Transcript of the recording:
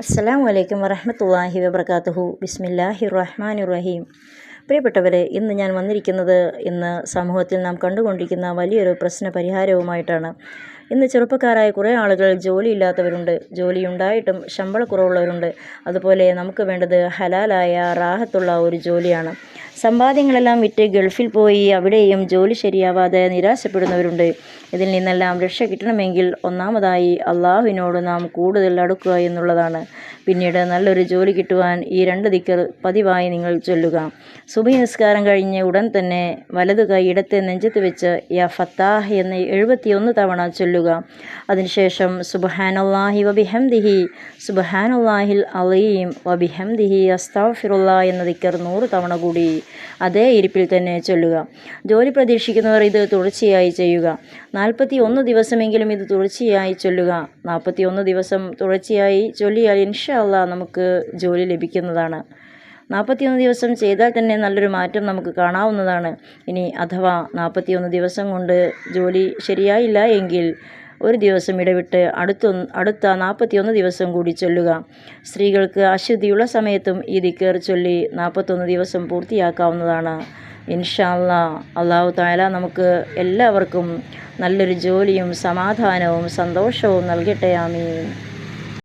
അസ്സലാമു വലൈക്കും വറഹമത്തല്ലാഹി വബർക്കാത്തുഹു ബിസ്മില്ലാഹി റഹ്മാൻ റഹീം പ്രിയപ്പെട്ടവരെ ഇന്ന് ഞാൻ വന്നിരിക്കുന്നത് ഇന്ന് സമൂഹത്തിൽ നാം കണ്ടുകൊണ്ടിരിക്കുന്ന വലിയൊരു പ്രശ്ന പരിഹാരവുമായിട്ടാണ്. ഇന്ന് ചെറുപ്പക്കാരായ കുറേ ആളുകൾ ജോലിയില്ലാത്തവരുണ്ട്. ജോലിയുണ്ടായിട്ടും ശമ്പളക്കുറവുള്ളവരുണ്ട്. അതുപോലെ നമുക്ക് വേണ്ടത് ഹലാലായ റാഹത്തുള്ള ഒരു ജോലിയാണ്. സമ്പാദ്യങ്ങളെല്ലാം വിറ്റ് ഗൾഫിൽ പോയി അവിടെയും ജോലി ശരിയാവാതെ നിരാശപ്പെടുന്നവരുണ്ട്. ഇതിൽ നിന്നെല്ലാം രക്ഷ കിട്ടണമെങ്കിൽ ഒന്നാമതായി അള്ളാഹുവിനോട് നാം കൂടുതൽ അടുക്കുക എന്നുള്ളതാണ്. പിന്നീട് നല്ലൊരു ജോലി കിട്ടുവാൻ ഈ രണ്ട് ദിക്കർ പതിവായി നിങ്ങൾ ചൊല്ലുക. സുബി നിസ്കാരം കഴിഞ്ഞ് ഉടൻ തന്നെ വലതു കൈ ഇടത്തെ നെഞ്ചത്ത് വെച്ച് യാ ഫത്താഹ് എന്ന് എഴുപത്തിയൊന്ന് തവണ ചൊല്ലുക. അതിനുശേഷം സുബഹാനല്ലാഹി വബിഹംദിഹി സുബഹാനുല്ലാഹിൽ അലീം വബിഹംദിഹി അസ്താഫിറുല്ല എന്ന ദിക്കർ നൂറ് തവണ കൂടി. അതേ ഇരിപ്പിൽ തന്നെ ചൊല്ലുക. ജോലി പ്രതീക്ഷിക്കുന്നവർ ഇത് തുടർച്ചയായി ചെയ്യുക. നാൽപ്പത്തി ഒന്ന് ദിവസമെങ്കിലും ഇത് തുടർച്ചയായി ചൊല്ലുക. നാൽപ്പത്തി ഒന്ന് ദിവസം തുടർച്ചയായി ചൊല്ലിയാൽ ഇൻഷാല്ല നമുക്ക് ജോലി ലഭിക്കുന്നതാണ്. നാൽപ്പത്തിയൊന്ന് ദിവസം ചെയ്താൽ തന്നെ നല്ലൊരു മാറ്റം നമുക്ക് കാണാവുന്നതാണ്. ഇനി അഥവാ നാൽപ്പത്തിയൊന്ന് ദിവസം കൊണ്ട് ജോലി ശരിയായില്ല എങ്കിൽ ഒരു ദിവസം ഇടവിട്ട് അടുത്ത അടുത്ത നാൽപ്പത്തിയൊന്ന് ദിവസം കൂടി ചൊല്ലുക. സ്ത്രീകൾക്ക് അശുദ്ധിയുള്ള സമയത്തും ഈ ദിക്കർ ചൊല്ലി നാൽപ്പത്തൊന്ന് ദിവസം പൂർത്തിയാക്കാവുന്നതാണ്. ഇൻഷാല്ല അള്ളാഹു താല നമുക്ക് എല്ലാവർക്കും നല്ലൊരു ജോലിയും സമാധാനവും സന്തോഷവും നൽകട്ടെ ആമീൻ.